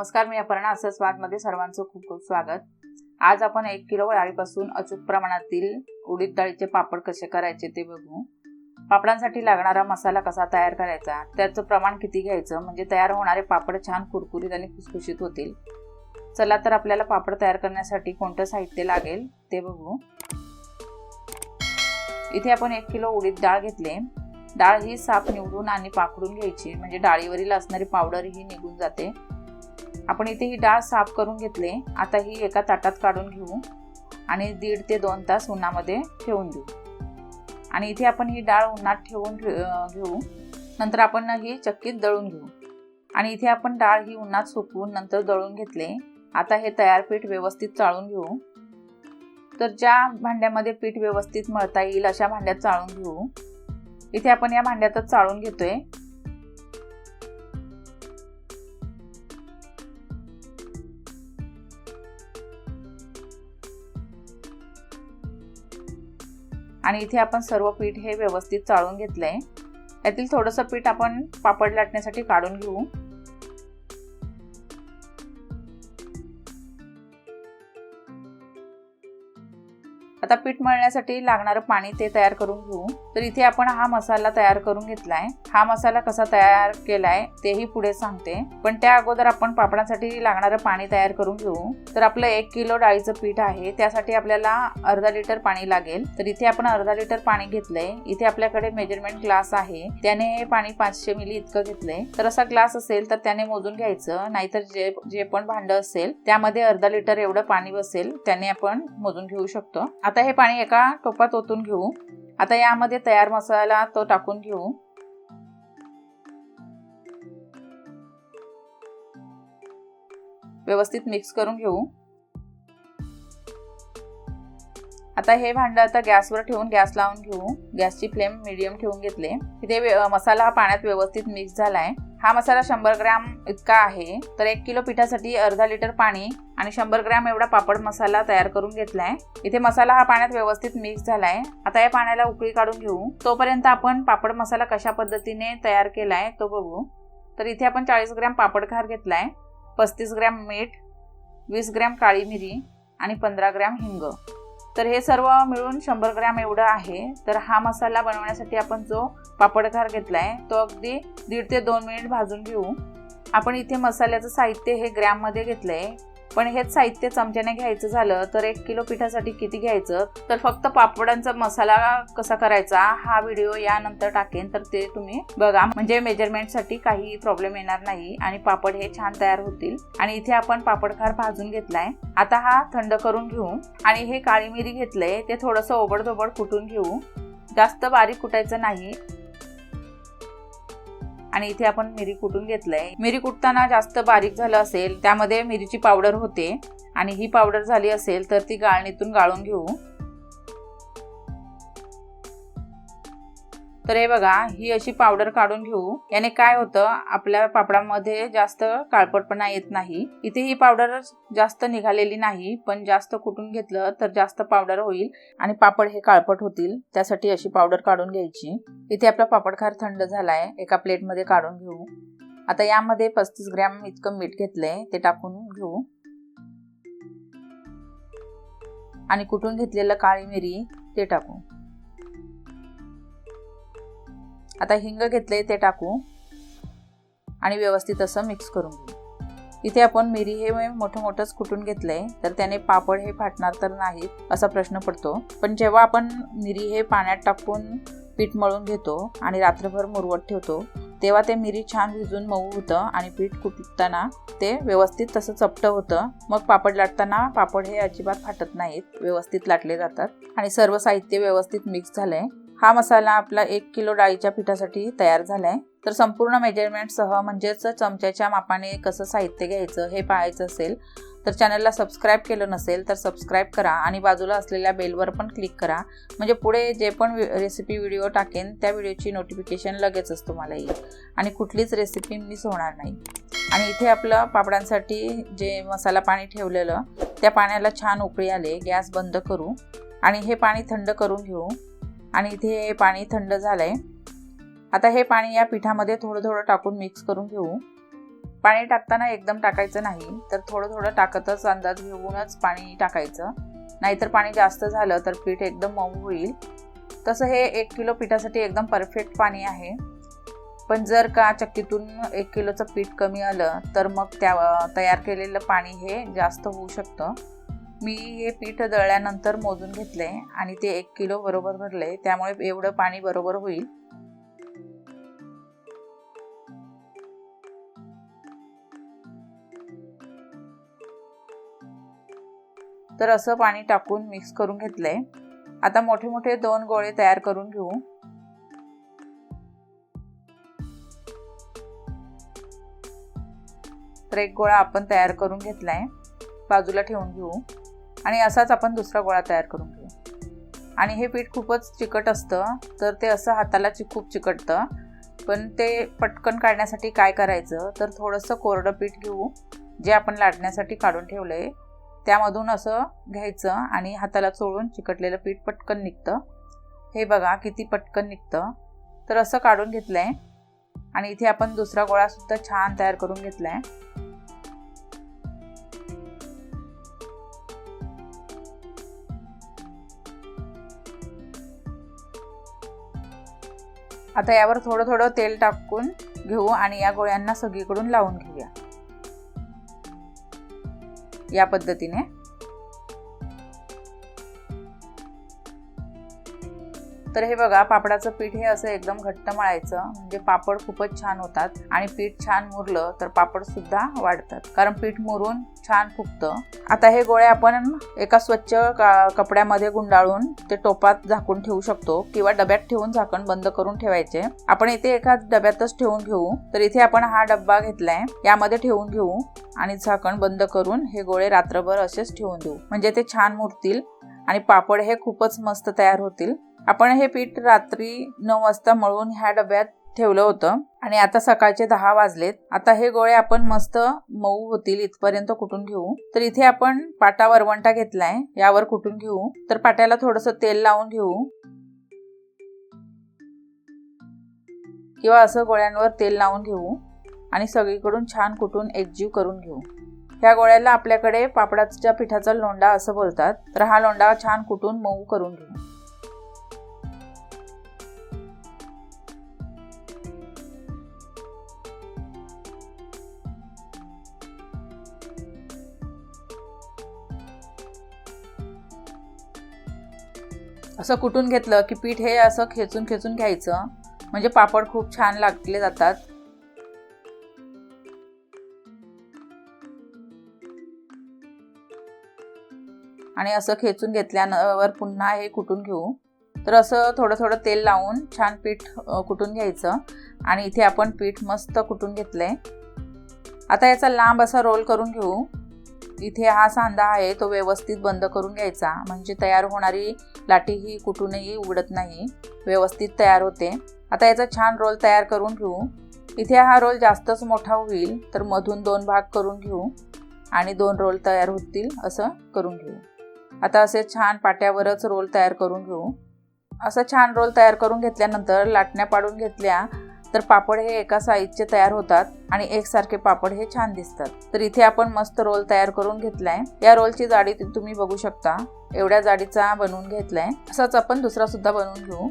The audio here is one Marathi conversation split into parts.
नमस्कार मी अपर्णा असं स्वादमध्ये सर्वांचं खूप खूप स्वागत. आज आपण एक किलो डाळीपासून अचूक प्रमाणातील उडीद डाळीचे पापड कसे करायचे ते बघू. पापडांसाठी लागणारा मसाला कसा तयार करायचा त्याचं प्रमाण किती घ्यायचं म्हणजे तयार होणारे पापड छान कुरकुरीत आणि खुसखुशीत होतील. चला तर आपल्याला पापड तयार करण्यासाठी कोणतं साहित्य लागेल ते बघू. इथे आपण एक किलो उडीद डाळ घेतले. डाळ ही साफ निवडून आणि पाकडून घ्यायची म्हणजे डाळीवरील असणारी पावडर ही निघून जाते. आपण इथे ही डाळ साफ करून घेतले. आता ही एका ताटात काढून घेऊ आणि दीड ते दोन तास उन्हामध्ये ठेवून देऊ. आणि इथे आपण ही डाळ उन्हात ठेवून घेऊ. नंतर आपण ही चक्कीत दळून घेऊ. आणि इथे आपण डाळ ही उन्हात सुकवून नंतर दळून घेतले. आता हे तयार पीठ व्यवस्थित चाळून घेऊ. तर ज्या भांड्यामध्ये पीठ व्यवस्थित मळता येईल अशा भांड्यात चाळून घेऊ. इथे आपण या भांड्यातच चाळून घेतोय. आणि इथे आपण सर्व पीठ हे व्यवस्थित चाळून घेतलं आहे यातील थोडंसं पीठ आपण पापड लाटण्यासाठी काढून घेऊ. आता पीठ मळण्यासाठी लागणारं पाणी ते तयार करून घेऊ. तर इथे आपण हा मसाला तयार करून घेतलाय. हा मसाला कसा तयार केलाय तेही पुढे सांगते. पण त्या अगोदर आपण पापडांसाठी लागणारं पाणी तयार करून घेऊ. तर आपलं एक किलो डाळीचं पीठ आहे. त्यासाठी आपल्याला अर्धा लिटर पाणी लागेल. तर इथे आपण अर्धा लिटर पाणी घेतलंय. इथे आपल्याकडे मेजरमेंट ग्लास आहे. त्याने हे पाणी पाचशे मिली इतकं घेतलंय. तर असा ग्लास असेल तर त्याने मोजून घ्यायचं. नाहीतर जे जे पण भांड असेल त्यामध्ये अर्धा लिटर एवढं पाणी बसेल त्याने आपण मोजून घेऊ शकतो. आता हे पाणी एका टोपात ओतून घेऊ. आता यामध्ये तयार मसाला तो टाकून घेऊ. व्यवस्थित मिक्स करून घेऊ. आता हे भांडं आता गॅसवर ठेवून गॅस लावून घेऊ. गॅसची फ्लेम मिडियम ठेवून घेतले. इथे मसाला हा पाण्यात व्यवस्थित मिक्स झालाय. हा मसाला शंभर ग्रॅम इतका आहे. तर एक किलो पिठासाठी अर्धा लिटर पाणी आणि शंभर ग्रॅम एवढा पापड मसाला तयार करून घेतलाय. इथे मसाला हा पाण्यात व्यवस्थित मिक्स झालाय. आता या पाण्याला उकळी काढून घेऊ. तोपर्यंत आपण पापड मसाला कशा पद्धतीने तयार केलाय तो बघू. तर इथे आपण चाळीस ग्रॅम पापड खार घेतलाय. पस्तीस ग्रॅम मीठ वीस ग्रॅम काळी मिरी आणि पंधरा ग्रॅम हिंग. तर हे सर्व मिळून शंभर ग्रॅम एवढं आहे. तर हा मसाला बनवण्यासाठी आपण जो पापडखार आहे तो अगदी दीड ते दोन मिनिट भाजून घेऊ. आपण इथे मसाल्याचं साहित्य हे ग्रॅममध्ये घेतलं आहे पण हेच साहित्य चमच्याने घ्यायचं झालं तर एक किलो पिठासाठी किती घ्यायचं? तर फक्त पापडांचा मसाला कसा करायचा? हा व्हिडिओ यानंतर टाकेन. तर ते तुम्ही बघा. म्हणजे मेजरमेंटसाठी काही प्रॉब्लेम येणार नाही. आणि पापड हे छान तयार होतील. आणि इथे आपण पापड खार भाजून घेतलाय. आता हा थंड करून घेऊ. आणि हे काळी मिरी घेतलंय. ते थोडंसं ओबडधोबड कुटून घेऊ. जास्त बारीक कुटायचं नाही. आणि इथे आपण मिरी कुटून घेतलंय. मिरी कुटताना जास्त बारीक झालं असेल त्यामध्ये मिरीची पावडर होते. आणि ही पावडर झाली असेल तर ती गाळणीतून गाळून घेऊ. तर हे बघा ही अशी पावडर काढून घेऊ. याने काय होतं आपल्या पापडामध्ये जास्त काळपटपणा येत नाही. इथे ही पावडर जास्त निघालेली नाही पण जास्त कुटून घेतलं तर जास्त पावडर होईल आणि पापड हे काळपट होतील. त्यासाठी अशी पावडर काढून घ्यायची. इथे आपला पापड खार थंड झालाय. एका प्लेटमध्ये काढून घेऊ. आता यामध्ये पस्तीस ग्रॅम इतकं मीठ घेतलंय ते टाकून घेऊ. आणि कुठून घेतलेलं काळी मिरी ते टाकू. आता हिंग घेतले ते टाकू आणि व्यवस्थित असं मिक्स करून घेऊ. इथे आपण मिरी हे मोठं मोठंच कुटून घेतलंय तर त्याने पापड हे फाटणार तर नाहीत असा प्रश्न पडतो. पण जेव्हा आपण मिरी हे पाण्यात टाकून पीठ मळून घेतो आणि रात्रभर मुरवत ठेवतो तेव्हा ते मिरी छान भिजून मऊ होतं आणि पीठ कुटताना ते व्यवस्थित तसं चपट होतं. मग पापड लाटताना पापड हे अजिबात फाटत नाहीत व्यवस्थित लाटले जातात आणि सर्व साहित्य व्यवस्थित मिक्स झालंय. हा मसाला आपला एक किलो डाळीच्या पिठासाठी तयार झालाय. तर संपूर्ण मेजरमेंटसह म्हणजेच चमच्याच्या मापाने कसं साहित्य घ्यायचं हे पाहायचं असेल तर चॅनलला सबस्क्राईब केलं नसेल तर सबस्क्राईब करा आणि बाजूला असलेल्या बेलवर पण क्लिक करा. म्हणजे पुढे जे पण रेसिपी व्हिडिओ टाकेन त्या व्हिडिओची नोटिफिकेशन लगेचच तुम्हाला येईल. आणि कुठलीच रेसिपी मिस होणार नाही. आणि इथे आपलं पापडांसाठी जे मसाला पाणी ठेवलेलं त्या पाण्याला छान उकळी आले गॅस बंद करू. आणि हे पाणी थंड करून घेऊ. आणि इथे पाणी थंड झालं आहे आता हे पाणी या पिठामध्ये थोडं थोडं टाकून मिक्स करून घेऊ. पाणी टाकताना एकदम टाकायचं नाही तर थोडं थोडं टाकतच अंदाज घेऊनच पाणी टाकायचं. नाहीतर पाणी जास्त झालं तर पीठ एकदम मऊ होईल. तसं हे एक किलो पिठासाठी एकदम परफेक्ट पाणी आहे. पण जर का चक्कीतून एक किलोचं पीठ कमी आलं तर मग त्या तयार केलेलं पाणी हे जास्त होऊ शकतं. मी हे पीठ दळल्यानंतर मोजून घेतले आणि ते एक किलो बरोबर भरले. त्यामुळे एवढं पाणी बरोबर होईल. तर असं पाणी टाकून मिक्स करून घेतलंय आता मोठे मोठे दोन गोळे तयार करून घेऊ. तर एक गोळा आपण तयार करून घेतलाय. बाजूला ठेवून घेऊ. आणि असाच आपण दुसरा गोळा तयार करून घेऊ. आणि हे पीठ खूपच चिकट असतं तर ते असं हाताला चि खूप चिकटतं. पण ते पटकन काढण्यासाठी काय करायचं तर थोडंसं कोरडं पीठ घेऊ जे आपण लाटण्यासाठी काढून ठेवलं आहे त्यामधून असं घ्यायचं आणि हाताला चोळून चिकटलेलं पीठ पटकन निघतं. हे बघा किती पटकन निघतं. तर असं काढून घेतलं आहे आणि इथे आपण दुसरा गोळासुद्धा छान तयार करून घेतला आहे आता यावर थोडं थोडं तेल टाकून घेऊ आणि या गोळ्यांना सगळीकडून लावून घेऊया. या पद्धतीने. तर हे बघा पापडाचं पीठ हे असं एकदम घट्ट मळायचं. म्हणजे पापड खूपच छान होतात आणि पीठ छान मुरलं तर पापड सुद्धा वाढतात. कारण पीठ मुरून छान फुगतं. आता हे गोळे आपण एका स्वच्छ कपड्यामध्ये गुंडाळून ते टोपात झाकून ठेवू शकतो किंवा डब्यात ठेवून झाकण बंद करून ठेवायचे. आपण इथे एका डब्यातच ठेवून घेऊ. तर इथे आपण हा डब्बा घेतलाय. यामध्ये ठेवून घेऊ आणि झाकण बंद करून हे गोळे रात्रभर असेच ठेवून देऊ. म्हणजे ते छान मुरतील आणि पापड हे खूपच मस्त तयार होतील. आपण हे पीठ रात्री नऊ वाजता मळून ह्या डब्यात ठेवलं होतं. आणि आता सकाळचे दहा वाजलेत. आता हे गोळे आपण मस्त मऊ होतील इथपर्यंत कुटून घेऊ. तर इथे आपण पाटा वरवंटा घेतलाय. यावर कुटून घेऊ? तर पाट्याला थोडस तेल लावून घेऊ. किंवा असं गोळ्यांवर तेल लावून घेऊ. आणि सगळीकडून छान कुटून एकजीव करून घेऊ. ह्या गोळ्याला आपल्याकडे पापडाच्या पिठाचा लोंडा असं बोलतात. तर हा लोंडा छान कुटून मऊ करून घेऊ. असं कुटून घेतलं की पीठ हे असं खेचून खेचून घ्यायचं? म्हणजे पापड खूप छान लागले जातात. आणि असं खेचून घेतल्यावर पुन्हा हे कुटून घेऊ? तर असं थोडं थोडं तेल लावून छान पीठ कुटून घ्यायचं? आणि इथे आपण पीठ मस्त कुटून घेतलंय? आता याचा लांब असा रोल करून घेऊ. इथे हा सांधा आहे तो व्यवस्थित बंद करून घ्यायचा. म्हणजे तयार होणारी लाटी ही कुठूनही उघडत नाही. व्यवस्थित तयार होते. आता याचा छान रोल तयार करून घेऊ. इथे हा रोल जास्तच मोठा होईल तर मधून दोन भाग करून घेऊ आणि दोन रोल तयार होतील असं करून घेऊ. आता असे छान पाट्यावरच रोल तयार करून घेऊ. असं छान रोल तयार करून घेतल्यानंतर लाटण्या पाडून घेतल्या तर पापड हे एका साईजचे तयार होतात आणि एकसारखे पापड हे छान दिसतात. तर इथे आपण मस्त रोल तयार करून घेतलाय. या रोलची जाडी तुम्ही बघू शकता. एवढ्या जाडीचा बनवून घेतलाय. असाच आपण दुसरा सुद्धा बनवून घेऊ.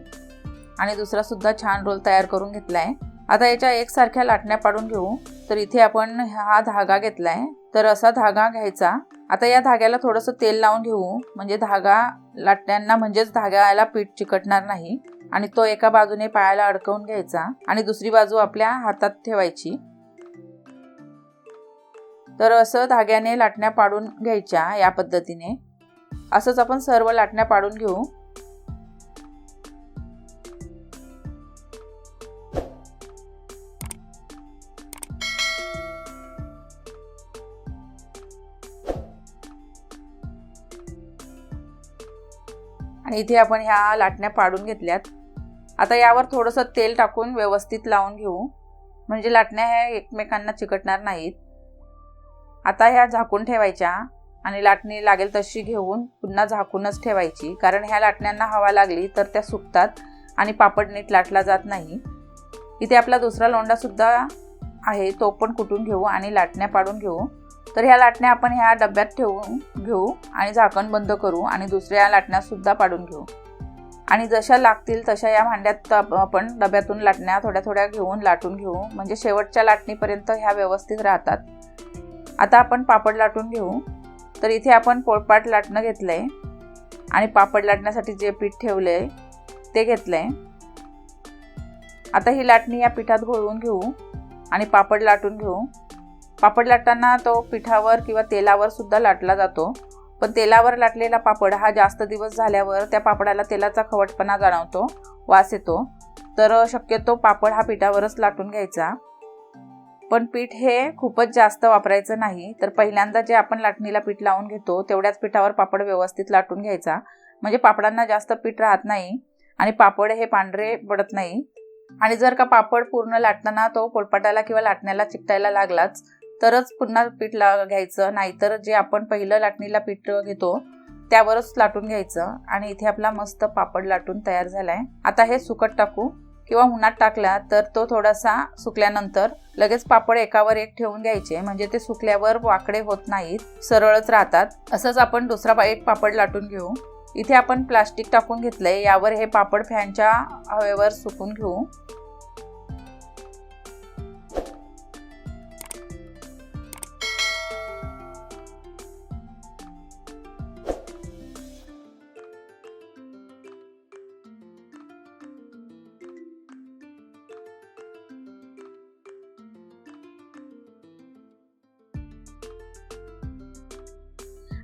आणि दुसरा सुद्धा छान रोल तयार करून घेतलाय. आता याच्या एकसारख्या लाटण्या पाडून घेऊ. तर इथे आपण हा धागा घेतलाय. तर असा धागा घ्यायचा. आता या धाग्याला थोडंसं तेल लावून घेऊ. म्हणजे धागा लाटण्यांना म्हणजेच धाग्याला पीठ चिकटणार नाही. आणि तो एका बाजूने पायाला अडकवून घ्यायचा आणि दुसरी बाजू आपल्या हातात ठेवायची. तर असं धाग्याने लाटण्या पाडून घ्यायच्या या पद्धतीने. असंच आपण सर्व लाटण्या पाडून घेऊ. आणि इथे आपण ह्या लाटण्या पाडून घेतल्यात. आता यावर थोडंसं तेल टाकून व्यवस्थित लावून घेऊ. म्हणजे लाटण्या ह्या एकमेकांना चिकटणार नाहीत. आता ह्या झाकून ठेवायच्या आणि लाटणी लागेल तशी घेऊन पुन्हा झाकूनच ठेवायची. कारण ह्या लाटण्यांना हवा लागली तर त्या सुकतात आणि पापड नीट लाटला जात नाही. इथे आपला दुसरा लोंडासुद्धा आहे तो पण कुटून घेऊ आणि लाटण्या पाडून घेऊ. तर ह्या लाटण्या आपण ह्या डब्यात ठेवून घेऊ आणि झाकण बंद करू आणि दुसऱ्या लाटण्यासुद्धा पाडून घेऊ. आणि जशा लागतील तशा या भांड्यात आपण डब्यातून लाटण्या थोड्या थोड्या घेऊन लाटून घेऊ. म्हणजे शेवटच्या लाटणीपर्यंत ह्या व्यवस्थित राहतात. आता आपण पापड लाटून घेऊ. तर इथे आपण पोळपाट लाटणं घेतलं आहे आणि पापड लाटण्यासाठी जे पीठ ठेवलं आहे ते घेतलं आहे आता ही लाटणी या पिठात घोळवून घेऊ आणि पापड लाटून घेऊ. पापड लाटताना तो पिठावर किंवा तेलावर सुद्धा लाटला जातो. पण तेलावर लाटलेला पापड हा जास्त दिवस झाल्यावर त्या पापडाला तेलाचा खवटपणा जाणवतो वास येतो. तर शक्यतो पापड हा पिठावरच लाटून घ्यायचा. पण पीठ हे खूपच जास्त वापरायचं नाही. तर पहिल्यांदा जे आपण लाटणीला पीठ लावून घेतो तेवढ्याच पिठावर पापड व्यवस्थित लाटून घ्यायचा. म्हणजे पापडांना जास्त पीठ राहत नाही आणि पापड हे पांढरे पडत नाही. आणि जर का पापड पूर्ण लाटताना तो पोळपाटाला किंवा लाटण्याला चिकटायला लागलाच तरच पुन्हा पीठ ला घ्यायचं नाहीतर जे आपण पहिलं लाटणीला पीठ घेतो त्यावरच लाटून घ्यायचं आणि इथे आपला मस्त पापड लाटून तयार झालाय. आता हे सुकट टाकू किंवा उन्हात टाकला तर तो थोडासा सुकल्यानंतर लगेच पापड एकावर एक ठेवून घ्यायचे म्हणजे ते सुकल्यावर वाकडे होत नाहीत सरळच राहतात. असंच आपण दुसरा एक पापड लाटून घेऊ. इथे आपण प्लास्टिक टाकून घेतलंय यावर हे पापड फॅनच्या हवेवर सुकून घेऊ.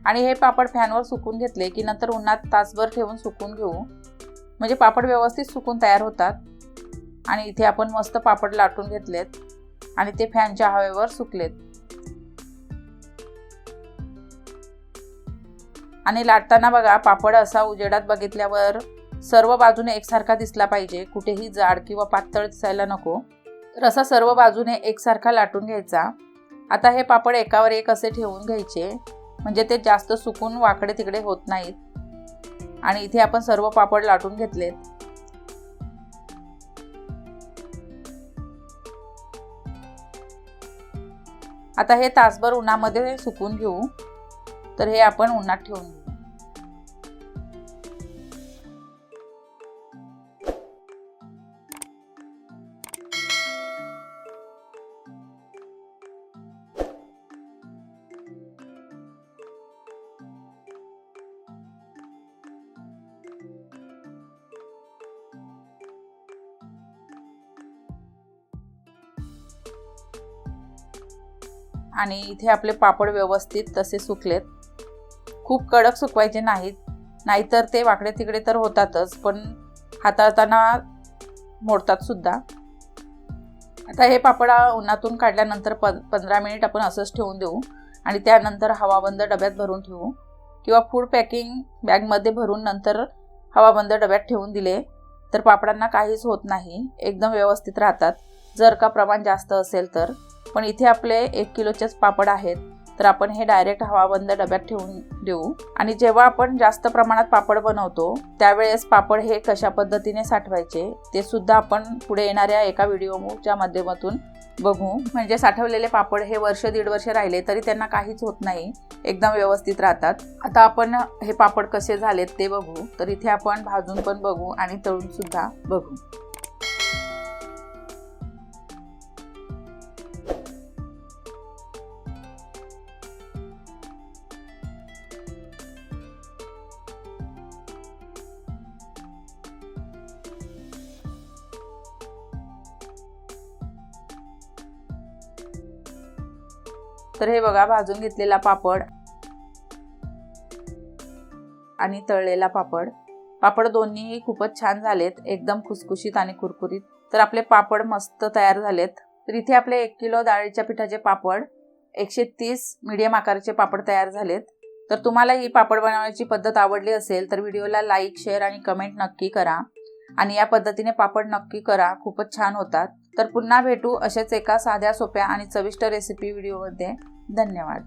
आणि हे पापड फॅनवर सुकून घेतले की नंतर उन्हात तासभर ठेवून सुकून घेऊ. म्हणजे पापड व्यवस्थित सुकून तयार होतात. आणि इथे आपण मस्त पापड लाटून घेतलेत. आणि ते फॅनच्या हवेवर सुकलेत. आणि लाटताना बघा पापड असा उजेडात बघितल्यावर सर्व बाजूने एकसारखा दिसला पाहिजे. कुठेही जाड किंवा पातळ दिसायला नको. तर असा सर्व बाजूने एकसारखा लाटून घ्यायचा. आता हे पापड एकावर एक असे ठेवून घ्यायचे. म्हणजे ते जास्त सुकून वाकडे तिकडे होत नाहीत. आणि इथे आपण सर्व पापड लाटून घेतलेत. आता हे तासभर उन्हामध्ये सुकून घेऊ. तर हे आपण उन्हात ठेवून घेऊ. आणि इथे आपले पापड व्यवस्थित तसे सुकलेत. खूप कडक सुकवायचे नाहीत नाहीतर ते वाकडे तिकडे तर होतातच पण हाताळताना मोडतात सुद्धा. आता हे पापड उन्हातून काढल्यानंतर प पंधरा मिनिट आपण असंच ठेवून देऊ आणि त्यानंतर हवाबंद डब्यात भरून ठेवू किंवा फूड पॅकिंग बॅगमध्ये भरून नंतर हवाबंद डब्यात ठेवून दिले तर पापडांना काहीच होत नाही एकदम व्यवस्थित राहतात. जर का प्रमाण जास्त असेल तर. पण इथे आपले एक किलोचेच पापड आहेत. तर आपण हे डायरेक्ट हवाबंद डब्यात ठेवून देऊ. आणि जेव्हा आपण जास्त प्रमाणात पापड बनवतो त्यावेळेस पापड हे कशा पद्धतीने साठवायचे ते सुद्धा आपण पुढे येणाऱ्या एका व्हिडिओच्या माध्यमातून बघू. म्हणजे साठवलेले पापड हे वर्ष दीड वर्ष राहिले तरी त्यांना काहीच होत नाही. एकदम व्यवस्थित राहतात. आता आपण हे पापड कसे झालेत ते बघू. तर इथे आपण भाजून पण बघू आणि तळून सुद्धा बघू. तर हे बघा भाजून घेतलेला पापड आणि तळलेला पापड. पापड दोन्हीही खूपच छान झालेत एकदम खुसखुशीत आणि कुरकुरीत. तर आपले पापड मस्त तयार झालेत. तर इथे आपले एक किलो डाळीच्या पिठाचे पापड एकशे तीस मीडियम आकाराचे पापड तयार झालेत. तर तुम्हाला ही पापड बनवण्याची पद्धत आवडली असेल तर व्हिडिओला लाईक शेअर आणि कमेंट नक्की करा. आणि या पद्धतीने पापड नक्की करा खूपच छान होतात. तर पुन्हा भेटू असेच एका साध्या सोप्या आणि चविष्ट रेसिपी व्हिडिओमध्ये धन्यवाद.